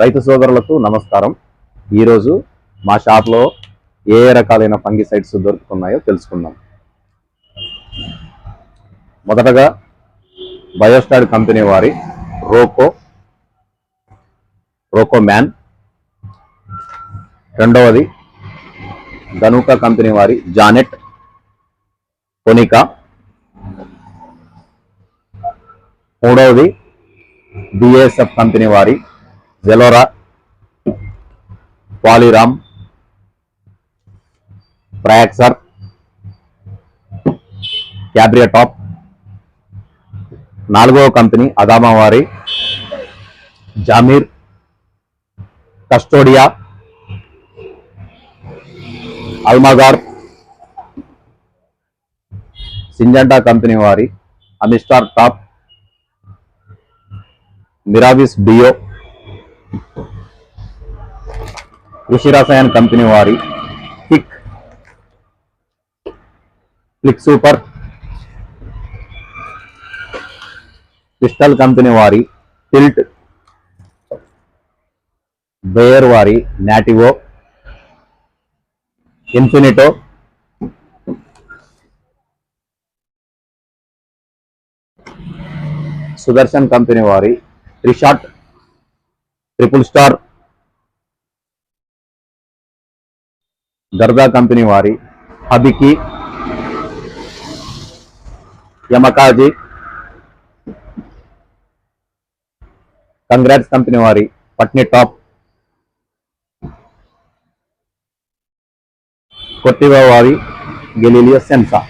రైతు సోదరులకు నమస్కారం. ఈరోజు మా షాప్లో ఏ ఏ రకాలైన ఫంగిసైడ్స్ దొరుకుతున్నాయో తెలుసుకుందాం. మొదటగా బయోస్టాడ్ కంపెనీ వారి రోకో రోకో మ్యాన్. రెండవది ధనుకా కంపెనీ వారి జానెట్ కొనికా. మూడవది బిఎస్ఎఫ్ కంపెనీ వారి జెలోరా పాలిరామ్ ప్రయాక్సర్ క్యాబ్రియా టాప్ నాలుగవ కంపెనీ అదామా వారి జామీర్ కస్టోడియా అల్మాగార్ సింజంటా కంపెనీ వారి అమిస్టార్ టాప్ మిరావిస్ బియో కృషి రసాయన్ కంపెనీ వారి kick click super. Crystal company వారి టిల్ట్ బేయర్ వారి నాటివో ఇన్ఫినిటో సుదర్శన్ కంపెనీ వారి త్రిషాట్ ట్రిపుల్ స్టార్ గర్దా కంపెనీ వారి హబికి యమకాజీ కంగ్రాట్స్ కంపెనీ వారి పట్ని టాప్ కొట్టివా వారి గెలీలియో సెన్సా